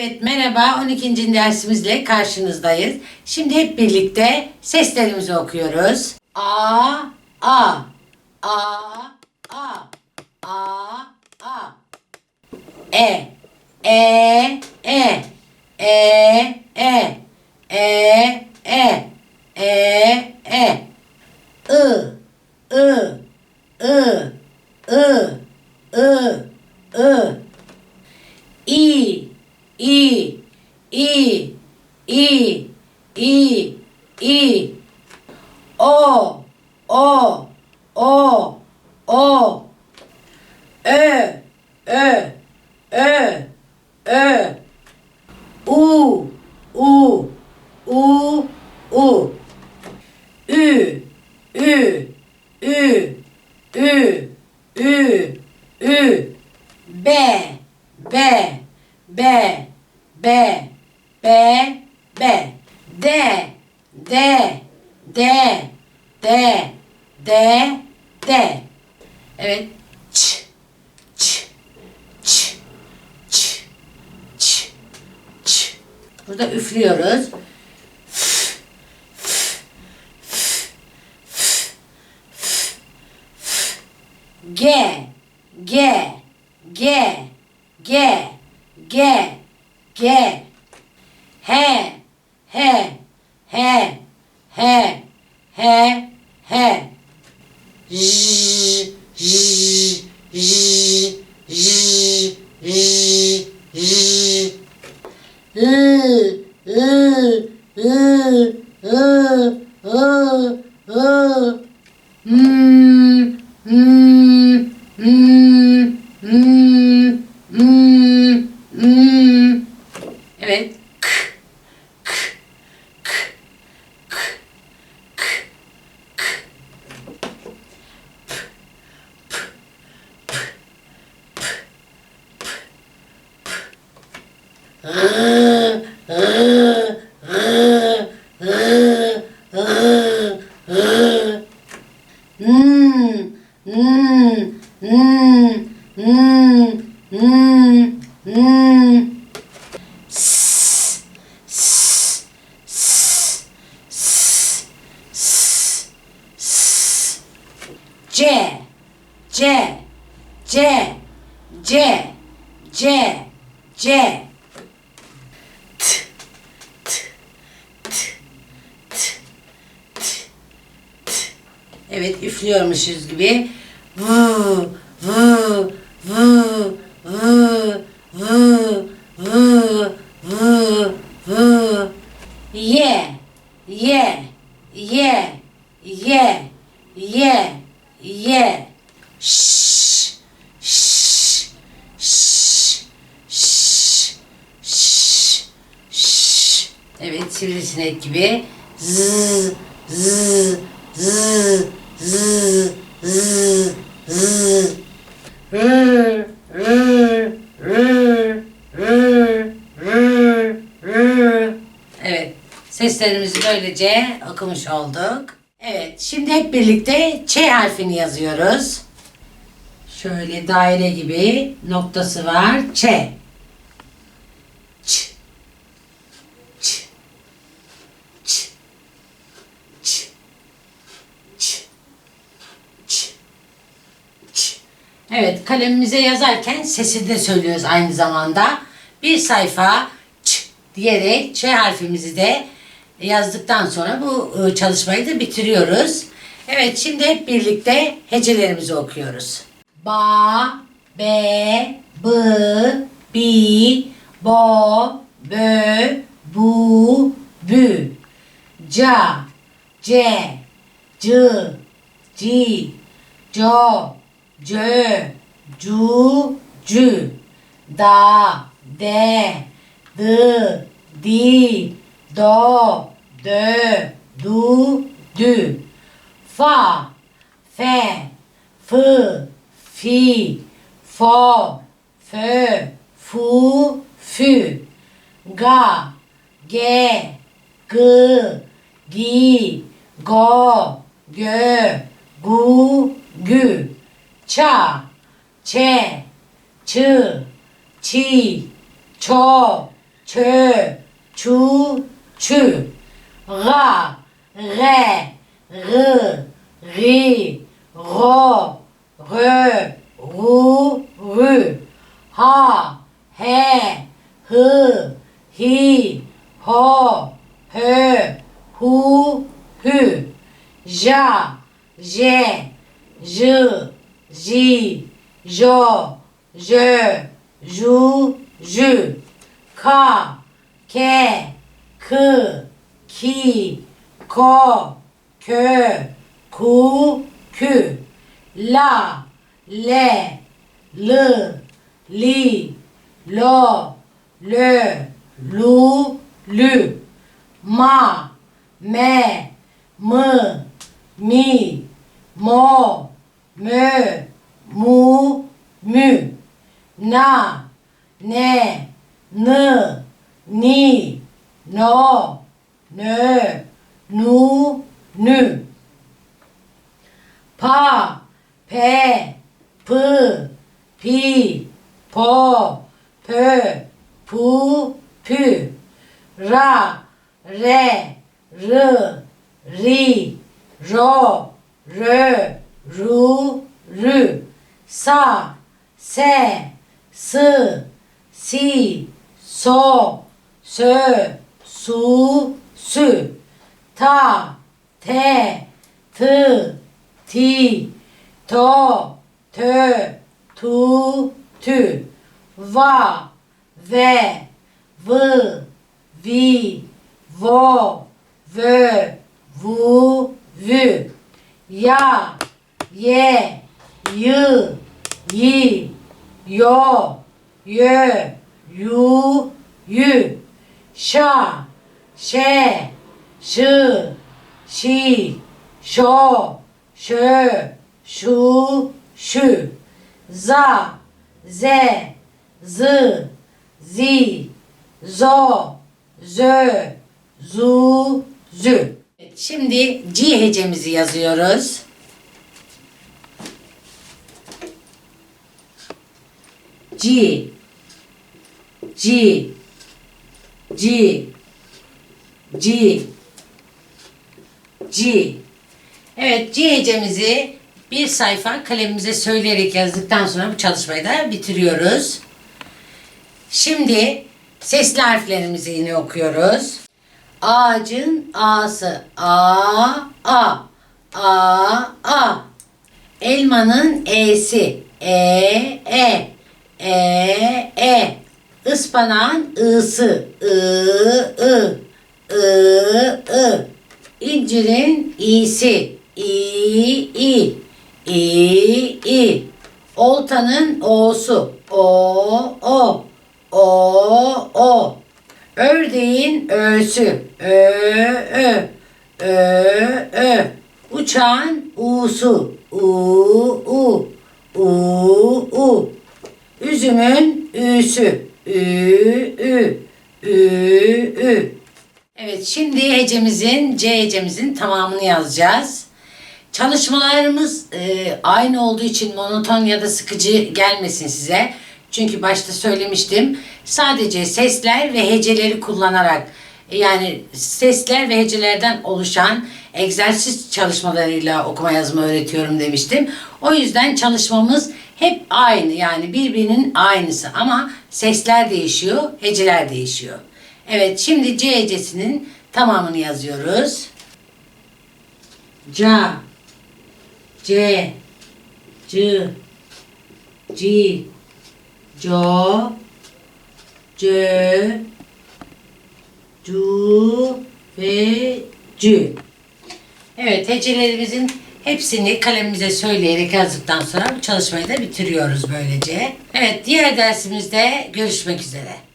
Evet merhaba 12. dersimizle karşınızdayız. Şimdi hep birlikte seslerimizi okuyoruz. A A A A A A E E E E E O O O O Ö Ö Ö Ö U U U U Ü Ü Ü Ü Ü Ü B B B B B B D D D D D D Evet. Ç ç ç ç ç ç. Burada üflüyoruz. G G G G G G. H H H H H H J J J J J J L L L C, C, C, C, C, C. Evet üflüyormuşuz gibi. Vu, vu, vu, vu, vu, vu, vu, vu. Ye, ye, ye, ye, ye, ye. Şş, şş, şş, şş, şş, şş. Evet sivrisinek gibi. Z, z, z, z, z. Rı, rı, rı, rı, rı, rı. Evet, seslerimizi böylece okumuş olduk. Evet, şimdi hep birlikte Ç harfini yazıyoruz. Şöyle daire gibi noktası var. Ç. Ç. Ç. Ç. Ç. Ç. Ç. Ç. Evet kalemimize yazarken sesi de söylüyoruz aynı zamanda. Bir sayfa ç diyerek ç harfimizi de yazdıktan sonra bu e, çalışmayı da bitiriyoruz. Evet şimdi hep birlikte hecelerimizi okuyoruz. Ba, be, bı, bi, bo, bö, bu, bü. Ca, ce, cı, ci, co, cö, cu, cü. Da, de, dı, di, do, de, du, du. Fa, fé, fe, fi, fo, fe, fu, fu. Ga, ge, ge, gi, go, ge, gu, gu. Cha, che, chu chu. Ra, re, rı, ri, ro, rö, ru, rü. Ha, he, hı, hi, ho, hö, hu, hü. Ja, je, j, ji, jo, jö, ju, jü. Ka, ke, kı, ki, ko, kö, ku, kü. La, le, lı, li, lo, lö, lu, lü. Ma, me, mı, mi, mo, mö, mu, mü. Na, ne, nı, ni, no, nö, nu, nü. Pa, pe, pı, pi, po, pö, pu, pü. Ra, re, rı, ri, ro, rö, ru, rü. Sa, se, sı, si, so, sö, su, sü. Ta, te, tı, ti, to, tö, tu, tü. Va, ve, vı, vi, vo, vö, vu, vü. Ya, ye, yı, yi, yo, yö, yu, yü. Şa, şe, şı, şi, şo, şö, şu, şü. Za, ze, zı, zi, zo, zö, zu, zü. Şimdi C hecemizi yazıyoruz. C, G, G, G, G. Evet C hecemizi bir sayfa kalemimize söyleyerek yazdıktan sonra bu çalışmayı da bitiriyoruz. Şimdi sesli harflerimizi yine okuyoruz. Ağacın A'sı A A A A Elmanın E'si E E E E Ispanağın I'sı I I I I. İncirin İ'si. İ İ. İ İ. Oltanın O'su. O O. O O. Ördeğin ö'sü. Ö ö. Ö ö. Uçağın u'su. U u. U u. Üzümün ü'sü. Ü ü. Ü ü Evet şimdi hecemizin C hecemizin tamamını yazacağız. Çalışmalarımız e, aynı olduğu için monoton ya da sıkıcı gelmesin size. Çünkü başta söylemiştim. Sadece sesler ve heceleri kullanarak yani sesler ve hecelerden oluşan egzersiz çalışmalarıyla okuma yazma öğretiyorum demiştim. O yüzden çalışmamız hep aynı yani birbirinin aynısı ama sesler değişiyor, heceler değişiyor. Evet şimdi C hecesinin tamamını yazıyoruz. Ca, C, C, C, Co, Cö, Cu ve Cü. Evet hecelerimizin hepsini kalemimize söyleyerek yazdıktan sonra bu çalışmayı da bitiriyoruz böylece. Evet diğer dersimizde görüşmek üzere.